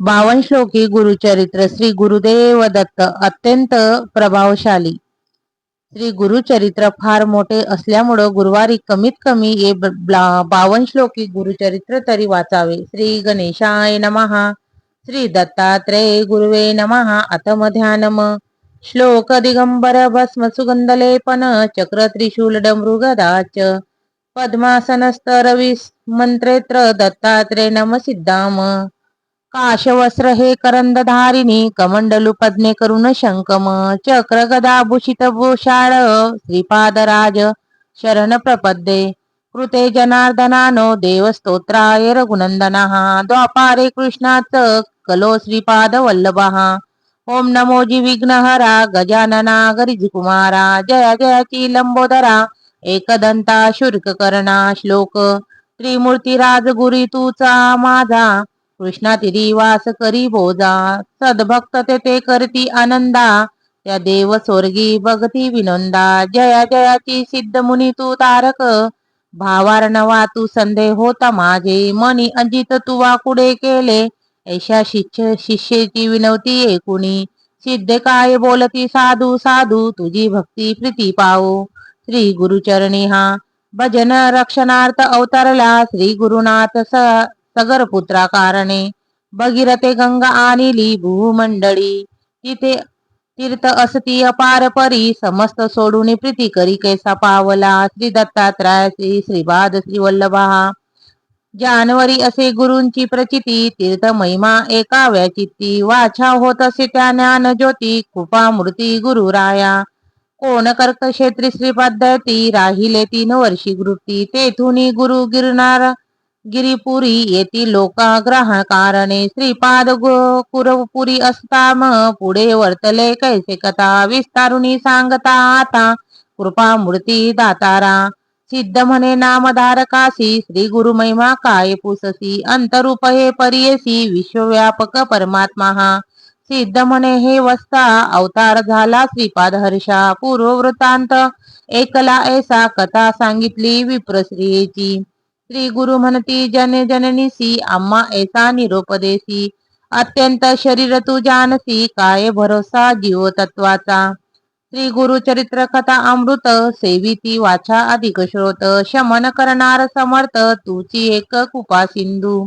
बावन श्लोकी गुरुचरित्र श्री गुरुदेव दत्त अत्यंत प्रभावशाली. श्री गुरुचरित्र फार मोठे असल्यामुळं गुरुवारी कमीत कमी हे ब- बावन श्लोकी गुरुचरित्र तरी वाचावे. श्री गणेशाय नमहा श्री दत्तात्रय गुरुवे नमहा अथ ध्यानम. श्लोक दिगंबर भस्म सुगंधलेपन. चक्र त्रिशूल डमृगदाच रवी मंत्रेत्र दत्तात्रय नम सिद्धाम. काशवस्त्र हे करंदधारिणी कमंडलू पद्मे करुण शंकम चक्र गदा भूषित भूषाळ श्रीपादराज शरण प्रपद्ये कृते जनार्दनानो देवस्तोत्राय रघुनंदना द्वापारे कृष्णाच कलो श्रीपाद वल्लभः ओम नमोजी विघ्नहरा गजानना गरिजकुमारा जया जयाची लंबोदरा एकदंता शुर्क कर्णा श्लोक। त्रिमूर्ती राजगुरी तूचा माझा कृष्णातिरी वास करी बोजा सद्भक्त ते करती आनंदा. त्या देव स्वर्गी बघती विनोंदा. जया जयाची सिद्ध मुनी तू तारक. भावार्णवा तू संदेह होता माझे. मनी अंजित तुवा कुडे केले. ऐशा शिष्य शिष्येची विनवती एकुणी सिद्ध काय बोलती साधू साधू तुझी भक्ती प्रीती पाओ श्री गुरुचरणी हा. भजन रक्षणार्थ अवतरला. श्री गुरुनाथ स सगर पुत्रा कारणे. भगीरथे गंगा आणली भूमंडळी तिथे तीर्थ असती अपार परी. समस्त सोडून प्रीती करी कैसा पावला. श्री दत्तात्राय श्री श्रीपाद श्री वल्लभा. जानवरी असे गुरूंची प्रचिती. तीर्थ महिमा एका व्याचिती वाछा होत असे त्या ज्ञान ज्योती. कृपा मूर्ती गुरुराया. कोण कर्क क्षेत्री श्रीपाद्यती राहिले तीन वर्षी गृती तेथून गुरु गिरणार गिरीपुरी येथील लोकाग्रह कारणे श्रीपाद कुरपुरी म पुढे वर्तले कैसे कथा? विस्तारुनी सांगता आता. कृपा मूर्ती दातारा. सिद्ध म्हणे नामधारकासी श्री गुरु महिमा काय पुससी? अंतरूप हे परियसी विश्वव्यापक परमात्मा. हा सिद्ध म्हणे हे वस्ता अवतार झाला श्रीपाद हर्षा. पूर्ववृत्तांत एकला ऐसा कथा सांगितली विप्रश्रीची. श्री गुरु म्हणती जन जननीसी अम्मा ऐसा निरोपदेसी अत्यंत शरीर तू जानसी काय भरोसा जीव तत्वाचा. श्री गुरु चरित्र कथा अमृत सेविती वाचा अधिक श्रोत. शमन करणार समर्थ तुची एक कुपा सिंधू.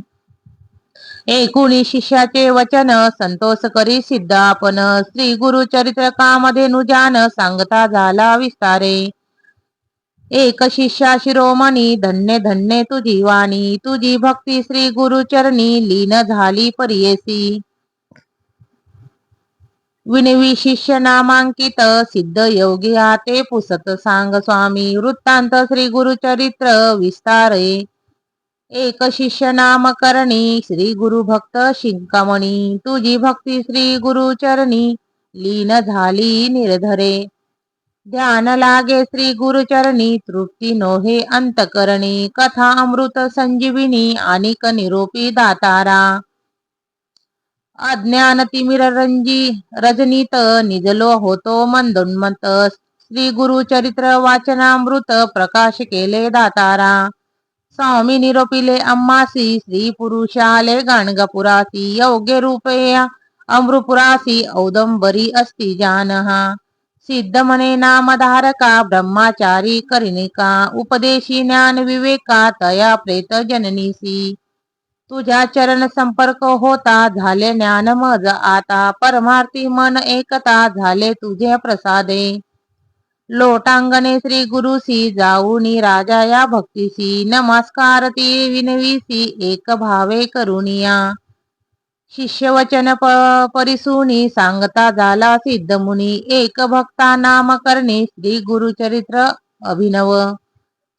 एकूणी शिष्याचे वचन संतोष करी सिद्ध आपण श्री गुरु चरित्र कामधेनु नुजान सांगता झाला विस्तारे. एक शिष्या शिरोमणी धन्य धन्य तुझी वाणी तुझी भक्ती श्री गुरुचरणी लीन झाली परियेसी. विनवी शिष्य नामांकित सिद्ध योगी ते पुसत सांग स्वामी वृत्तांत श्री गुरुचरित्र विस्तारे. एक शिष्य नामकरणी श्री गुरु भक्त शिंकामणी तुझी भक्ती श्री गुरुचरणी लीन झाली निर्धरे. ध्यान लागे श्री गुरुचरणी तृप्ती नोहे अंतकरणी कथा अमृत संजीविनी अनिक निरोपी दातारा. अज्ञान तिमिर रंजी रजनीत निजलो होतो मंदोन्मत श्री गुरु चरित्र वाचनामृत प्रकाश केले दातारा. स्वामी निरोपिले अम्मासी श्री पुरुषाले गाणगपुरासी योग्य रूपे अमृपुरासी औदंबरी अस्ति जानहा. सिद्ध म्हणे नामधारका, ब्रह्माचारी करिनिका उपदेशी ज्ञान विवेका, तया प्रेत जननीसी। तुझा चरण संपर्क होता, झाले ज्ञान मज आता, परमार्थी मन एकता, झाले तुझे प्रसादे। लोटांगणे श्री गुरुसी, जाऊनी राजा या भक्तीसी, नमस्कार ती विनवीसी, एक भावे करुनिया। शिष्यवचन परिसुनी सांगता झाला सिद्ध मुनी. एक भक्ता नाम करणे श्री गुरुचरित्र अभिनव.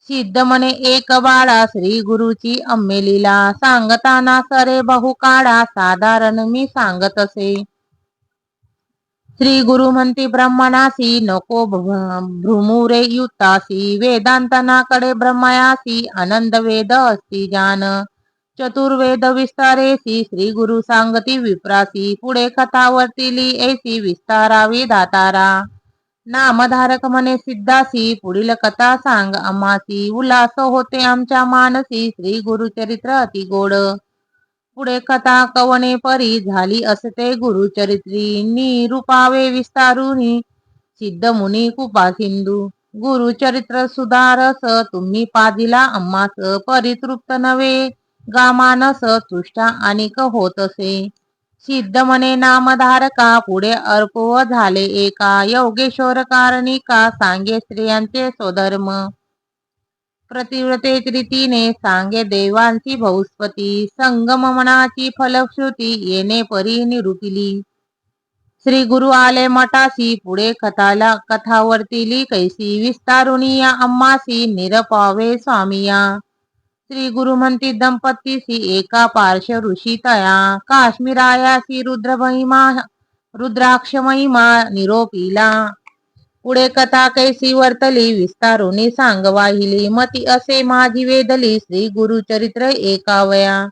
सिद्ध मने एक बाळा श्री गुरुची अम्मेलीला सांगताना सरे बहुकाळा साधारण मी सांगत असे. श्री गुरु म्हणती ब्रह्मणासी नको भ्रुमुरे युतासी. वेदांतनाकडे ब्रह्मयासी आनंद वेद असती जान. चतुर्वेद विस्तारेसी श्री गुरु सांगती विप्रासी पुढे कथा वर्तिली ऐसी विस्तारावी दातारा. नामधारक म्हणे सिद्धासी पुढील कथा सांग अमासी. उल्हास होते आमच्या मानसी श्री गुरुचरित्र अति गोड. पुढे कथा कवने परी झाली असते गुरुचरित्री निरूपावे विस्तारुनी सिद्ध मुनी कुपा सिंधू. गुरुचरित्र सुधारस तुम्ही पादिला अम्मास परितृप्त नवे गामानस तुष्टा अनिक होतसे. सिद्ध मने नामधारका पुढे अर्पव झाले एका. योगेश्वर कारणिका सांगे स्त्रियांचे स्वधर्म. प्रतिव्रते रीतीने सांगे देवांची बहुस्पती संगम मनाची फलश्रुती येणे परी निरूपिली. श्री गुरु आले मठासी पुढे कथाला कथावर्तिली कैसी विस्तारुनिया अम्मासी निरपावे स्वामिया. श्री गुरु म्हणती दंपतीसी एका पार्श ऋषी तया काश्मीरायासी रुद्र महिमा रुद्राक्ष महिमा निरोपिला. पुढे कथा कैसी वर्तली विस्तारुनी सांग वाहिली मती असे माझी वेदली श्री गुरु चरित्र एकावया.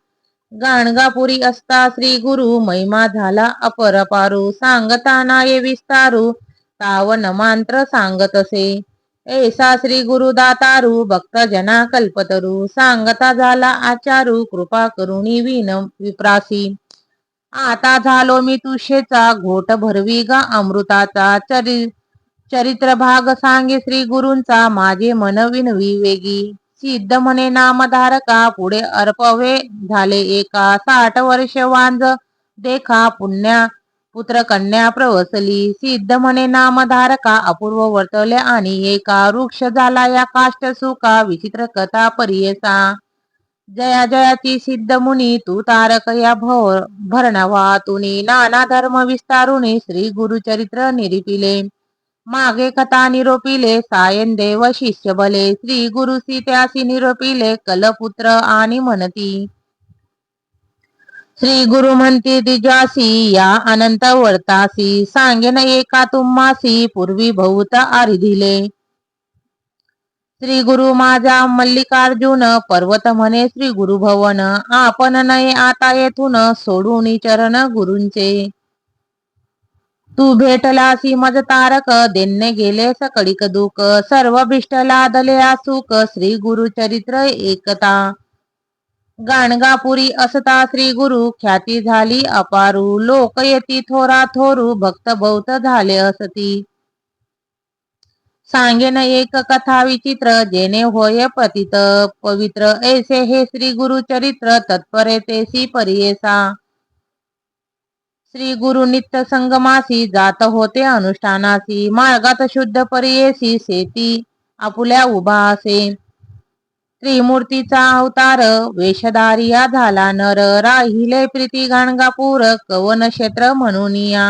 गाणगापुरी असता श्री गुरु महिमा झाला अपरपारू सांगताना ये विस्तारू तावन सांगत असे. ऐसा श्री गुरु दातारू भक्त जना कल्पतरू सांगता झाला आचारू कृपा करुणी विन विप्रासी. आता झालो मी तुषेचा घोट भरवी गा अमृताचा. चरि चरित्र भाग सांगे श्री गुरूंचा माझे मन विनवी वेगी. सिद्ध म्हणे नामधारका पुढे अर्पवे झाले एका. साठ वर्ष वांज देखा पुण्या पुत्र कन्या प्रवसली. सिद्ध म्हणे नामधारका अपूर्व वर्तवले आणि एका वृक्ष झाला. या काष्ट सुका विचित्र कथा परियसा. जया जयाची सिद्ध मुनी तू तारक या भोर भरणवा. तुनी नाना धर्म विस्तारुनी श्री गुरुचरित्र निरिपिले. मागे कथा निरोपिले सायन देव शिष्य बले. श्री गुरु सीत्यासी निरोपिले कलपुत्र आणि म्हणती श्री गुरु म्हणती दिजासी या अनंत वर्तासी सांगेन एका तुम्हासी पूर्वी भौत आरिधिले. श्री गुरु माझा मल्लिकार्जुन पर्वत म्हणे श्री गुरु भवन आपण नये आता येथून सोडून चरण गुरुंचे. तू भेटलासी मज तारक देणे गेले सकळीक दुःख सर्व भिष्ट लादले सुख श्री गुरु चरित्र एकता. गाणगापुरी असता श्री गुरु ख्याती झाली अपारू. लोक येती थोरा थोरू भक्त बौत झाले असती. सांगेन एक कथा विचित्र जेने होय पतित. पवित्र ऐसे हे श्री गुरु चरित्र तत्परेतेसी परियेसा. श्री गुरु नित्य संगमासी जात होते अनुष्ठानासी. मार्गात शुद्ध परियेसी सेती आपुल्या उभा असे. त्रिमूर्तीचा अवतार वेशधारिया झाला नर राहिले प्रीती गाणगापूर कवन क्षेत्र म्हणूनिया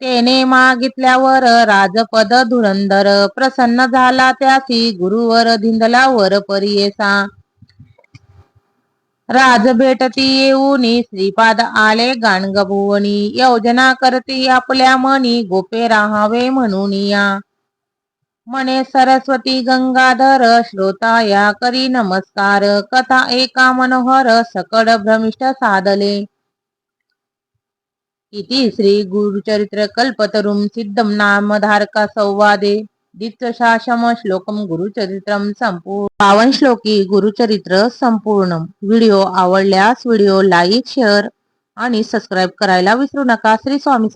तेने मागितल्यावर राजपद धुरंधर प्रसन्न झाला त्यासी गुरुवर धिंदला वर परियेसा. राज भेटती येऊनी श्रीपाद आले गाणगभुवनी योजना करती आपल्या मनी गोपे राहावे म्हणूनिया म्हणे सरस्वती गंगाधर श्रोताया करी नमस्कार. कथा एका मनोहर सकड भ्रमिष्ट साधले. इति श्री गुरुचरित्र कल्पतरुं सिद्धं नामधारका संवादे. द्वितशाशम श्लोकम गुरुचरित्रम संपूर्ण. पावन श्लोकी गुरुचरित्र संपूर्ण. व्हिडिओ आवडल्यास व्हिडिओ लाईक शेअर आणि सबस्क्राईब करायला विसरू नका. श्री स्वामी